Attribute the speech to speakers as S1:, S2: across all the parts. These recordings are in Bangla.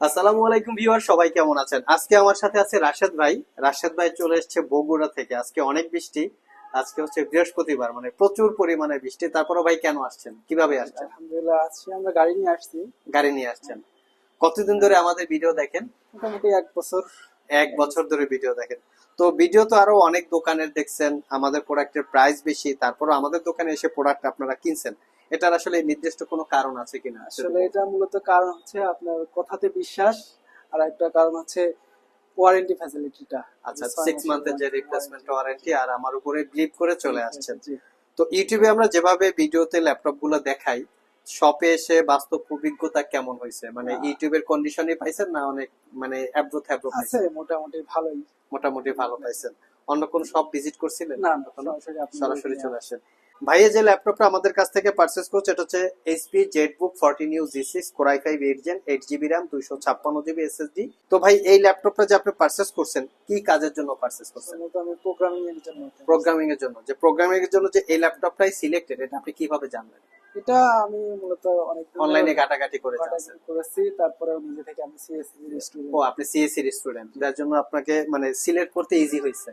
S1: আসসালামু আলাইকুম ভিউয়ার সবাই কেমন আছেন? আজকে আমার সাথে আছে রাশেদ ভাই। রাশেদ ভাই চলে এসেছে বগুড়া থেকে। আজকে অনেক বৃষ্টি। আজকে হচ্ছে বৃহস্পতিবার মানে প্রচুর পরিমাণে বৃষ্টি। তারপরে ভাই কেন আসছেন? কীভাবে আসছেন?
S2: আলহামদুলিল্লাহ আছি আমরা গাড়ি নিয়ে আসছি।
S1: গাড়ি নিয়ে আসছেন। কতদিন ধরে আমাদের ভিডিও দেখেন?
S2: মোটামুটি এক বছর।
S1: এক বছর ধরে ভিডিও দেখেন। তো ভিডিও তো আরও অনেক দোকানের দেখছেন আমাদের প্রোডাক্টের প্রাইস বেশি তারপরও আমাদের দোকানে এসে প্রোডাক্ট আপনারা কিনছেন। এটার আসলে নির্দিষ্ট কোনো কারণ আছে কিনা
S2: আসলে এটা মূলত কারণ হচ্ছে আপনার কথাতে বিশ্বাস আর একটা কারণ হচ্ছে ওয়ারেন্টি ফ্যাসিলিটিটা
S1: আচ্ছা সিক্স মান্থের যে রিপ্লেসমেন্ট ওয়ারেন্টি আর আমার উপরে করে চলে আসছেন তো ইউটিউবে আমরা যেভাবে ভিডিওতে ল্যাপটপগুলো দেখাই শপে এসে বাস্তব অভিজ্ঞতা কেমন হয়েছে? মানে ইউটিউবের কন্ডিশনে পাইছেন না অনেক মানে অ্যাব্রো থ্যাব্রো
S2: আছে মোটামুটি ভালোই।
S1: মোটামুটি ভালো পাইছেন। অন্য কোন শপ ভিজিট করছিলেন?
S2: না সরাসরি
S1: চলে আসেন। ভাইয়া যে ল্যাপটপটা আমাদের কাছ থেকে পারচেস করছে এটা হচ্ছে HP Jetbook fourteen U G six core i five eight gen eight GB RAM দুইশো ছাপ্পান্ন জিবি এসএসডি তো ভাই এই ল্যাপটপটা যে আপনি পারচেস করছেন কি কাজের জন্য পারচেস করছেন?
S2: আমি প্রোগ্রামিং এর জন্য।
S1: প্রোগ্রামিং এর জন্য। যে প্রোগ্রামিং এর জন্য যে এই ল্যাপটপটাই সিলেক্টেড এটা আপনি কীভাবে জানলেন?
S2: এটা আমি মূলত অনেক
S1: অনলাইনে ঘাটাঘাটি করে
S2: করেছি তারপরে নিজে থেকে আমি সিএসসি স্টুডেন্ট
S1: ও আপনি সিএসসি স্টুডেন্ট যার জন্য আপনাকে মানে সিলেক্ট করতে ইজি হয়েছে।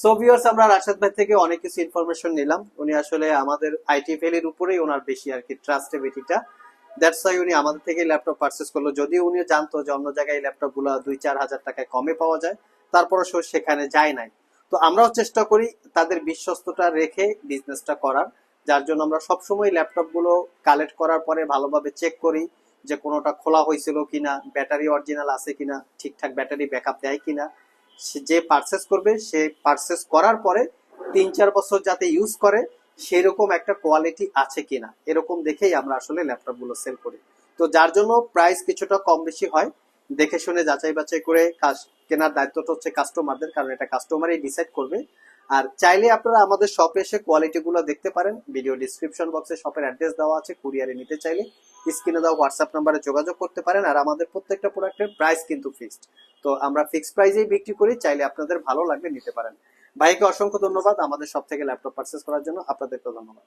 S1: সো ভিউয়ার্স আমরা ভাই থেকে অনেক কিছু ইনফরমেশন নিলাম। উনি আসলে আমাদের আইটি উপরেই ওনার বেশি আর কি ট্রাস্টেবিলিটিটা দ্যাটস ওয়াই উনি আমাদের থেকে ল্যাপটপ পারচেস করল। উনি জানতো যে অন্য জায়গায় দুই চার হাজার টাকায় কমে পাওয়া যায় সে সেখানে যায় নাই। তো আমরাও চেষ্টা করি তাদের বিশ্বস্ততা রেখে বিজনেসটা করার, যার জন্য আমরা সবসময় ল্যাপটপগুলো কালেক্ট করার পরে ভালোভাবে চেক করি যে কোনোটা খোলা হয়েছিল কিনা ব্যাটারি অরিজিনাল আছে কিনা, ঠিকঠাক ব্যাটারি ব্যাকআপ দেয় কিনা। যে পারচেস করবে, সে পারচেস করার পরে তিন চার বছর যাতে ইউজ করে, সেরকম একটা কোয়ালিটি আছে কিনা, এরকম দেখেই আমরা আসলে ল্যাপটপগুলো সেল করি। তো যার জন্য প্রাইস কিছুটা কম বেশি হয়, দেখে শুনে যাচাই বাছাই করে কাজ কেনার দায়িত্বটা হচ্ছে কাস্টমারদের কারণ এটা কাস্টমারই ডিসাইড করবে। আর চাইলে আপনারা আমাদের শপে এসে কোয়ালিটি গুলো দেখতে পারেন। ভিডিও ডিসক্রিপশন বক্সে শপের অ্যাড্রেস দেওয়া আছে কুরিয়ারে নিতে চাইলে। স্ক্রিনে দেওয়া হোয়াটসঅ্যাপ নাম্বারে যোগাযোগ করতে পারেন আর আমাদের প্রত্যেকটা প্রোডাক্টের প্রাইস কিন্তু ফিক্সড তো আমরা ফিক্সড প্রাইসেই বিক্রি করি, চাইলে আপনাদের ভালো লাগবে নিতে পারেন। ভাইকে অসংখ্য ধন্যবাদ আমাদের সব থেকে ল্যাপটপ পারচেস করার জন্য। আপনাদেরকে ধন্যবাদ।